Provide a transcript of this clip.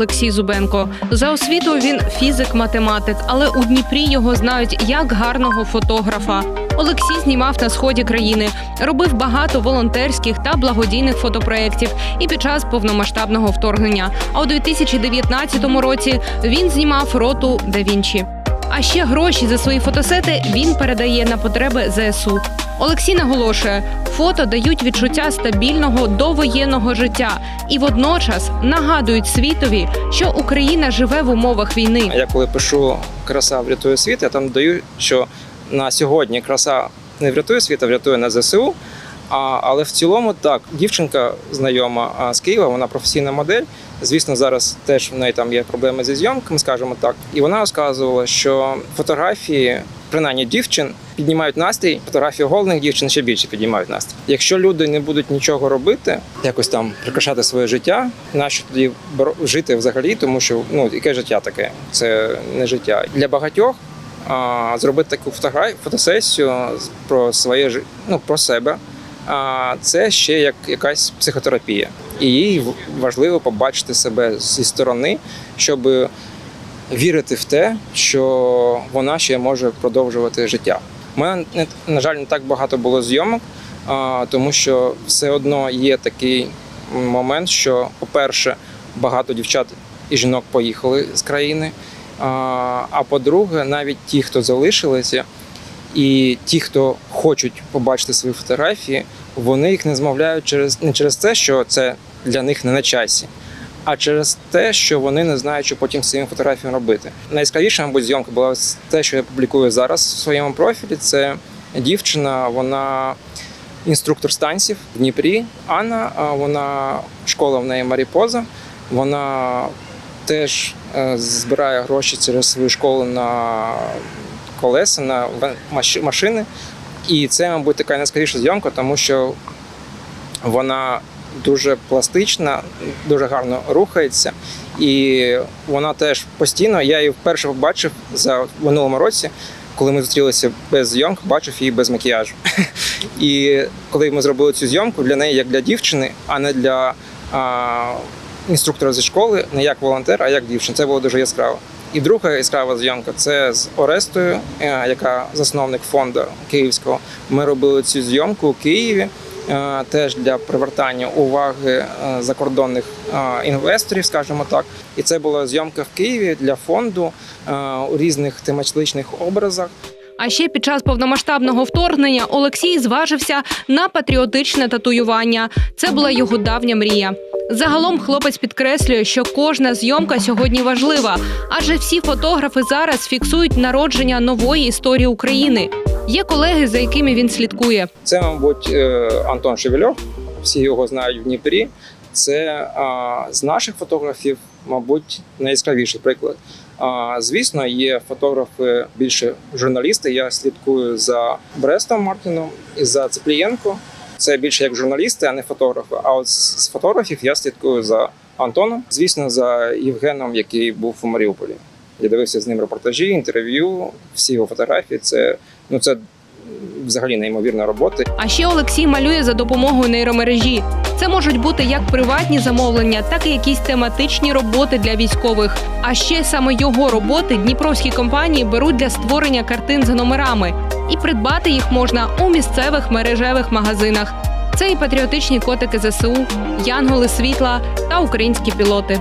Олексій Зубенко. За освітою він фізик-математик, але у Дніпрі його знають як гарного фотографа. Олексій знімав на сході країни, робив багато волонтерських та благодійних фотопроєктів і під час повномасштабного вторгнення. А у 2019 році він знімав роту да Вінчі. А ще гроші за свої фотосети він передає на потреби ЗСУ. Олексій наголошує, фото дають відчуття стабільного довоєнного життя і водночас нагадують світові, що Україна живе в умовах війни. Я коли пишу краса врятує світ, я там даю, що на сьогодні краса не врятує світ, а врятує на ЗСУ. А, але в цілому так, дівчинка знайома з Києва, вона професійна модель. Звісно, зараз теж в неї там є проблеми зі зйомками, скажімо так. І вона розказувала, що фотографії, принаймні дівчин, піднімають настрій. Фотографії головних дівчин ще більше піднімають настрій. Якщо люди не будуть нічого робити, якось там прикрашати своє життя, нащо тоді жити взагалі? Тому що ну яке життя таке? Це не життя для багатьох. Зробити таку фотографію, фотосесію про своє ну, про себе. А це ще як якась психотерапія, і їй важливо побачити себе зі сторони, щоб вірити в те, що вона ще може продовжувати життя. У мене не- на жаль не так багато було зйомок, тому що все одно є такий момент, що, по-перше, багато дівчат і жінок поїхали з країни. А по-друге, навіть ті, хто залишилися, і ті, хто хочуть побачити свої фотографії, вони їх не змовляють через не через те, що це для них не на часі, а через те, що вони не знають, що потім з цими фотографіями робити. Найяскравіша, мабуть, зйомка була те, що я публікую зараз в своєму профілі. Це дівчина, вона інструктор станців в Дніпрі. Анна, вона школа в неї Маріпоза. Вона теж е, збирає гроші через свою школу на колеса, на машини. І це, мабуть, така найскоріша зйомка, тому що вона дуже пластична, дуже гарно рухається. І вона теж постійно, я її вперше побачив за минулому році, коли ми зустрілися без зйомки, бачив її без макіяжу. І коли ми зробили цю зйомку для неї як для дівчини, а не для а, інструктора зі школи, не як волонтер, а як дівчина. Це було дуже яскраво. І друга яскрава зйомка це з Орестою, е, яка засновник фонду київського. Ми робили цю зйомку у Києві. е, Теж для привертання уваги е, закордонних інвесторів, скажімо так, і це була зйомка в Києві для фонду у різних тематичних образах. А ще під час повномасштабного вторгнення Олексій зважився на патріотичне татуювання. Це була його давня мрія. Загалом хлопець підкреслює, що кожна зйомка сьогодні важлива, адже всі фотографи зараз фіксують народження нової історії України. Є колеги, за якими він слідкує. Це, мабуть, е, Антон Шевельов, всі його знають в Дніпрі. Це а, з наших фотографів, мабуть, найяскравіший приклад. А, звісно, є фотографи більше журналісти. Я слідкую за Брестом Мартіном і за Цеплієнко. Це більше як журналісти, а не фотографи. А от з фотографів я слідкую за Антоном, звісно, за Євгеном, який був у Маріуполі. Я дивився з ним репортажі, інтерв'ю, всі його фотографії. Це ну це взагалі неймовірна робота. А ще Олексій малює за допомогою нейромережі. Це можуть бути як приватні замовлення, так і якісь тематичні роботи для військових. А ще саме його роботи дніпровські компанії беруть для створення картин з номерами, і придбати їх можна у місцевих мережевих магазинах. Це і патріотичні котики ЗСУ, янголи світла та українські пілоти.